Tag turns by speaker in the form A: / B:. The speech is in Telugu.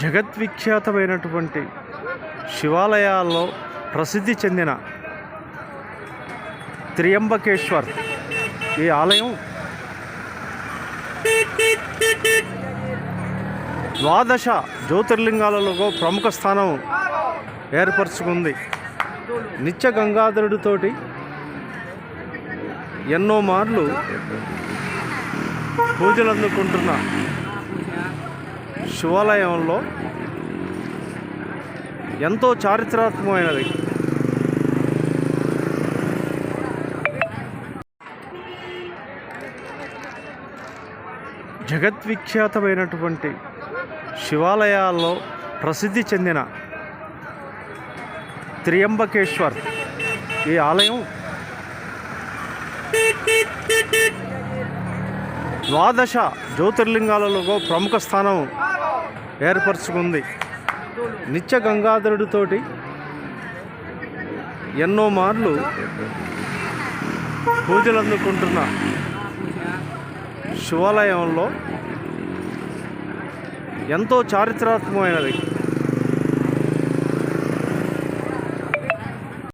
A: జగద్విఖ్యాతమైనటువంటి శివాలయాల్లో ప్రసిద్ధి చెందిన త్రియంబకేశ్వర్ ఈ ఆలయం ద్వాదశ జ్యోతిర్లింగాలలో ప్రముఖ స్థానం ఏర్పరచుకుంది. నిత్య గంగాధరుడితోటి ఎన్నో మార్లు పూజలు అందుకుంటున్న శివాలయంలో ఎంతో చారిత్రాత్మకమైనది. జగద్విఖ్యాతమైనటువంటి శివాలయాల్లో ప్రసిద్ధి చెందిన త్రియంబకేశ్వర్ ఈ ఆలయం ద్వాదశ జ్యోతిర్లింగాలలో ప్రముఖ స్థానం. ఏర్పరచుకుంది. నిత్య గంగాధరుడితోటి ఎన్నో మార్లు పూజలు అందుకుంటున్న శివాలయంలో ఎంతో చారిత్రాత్మకమైనది.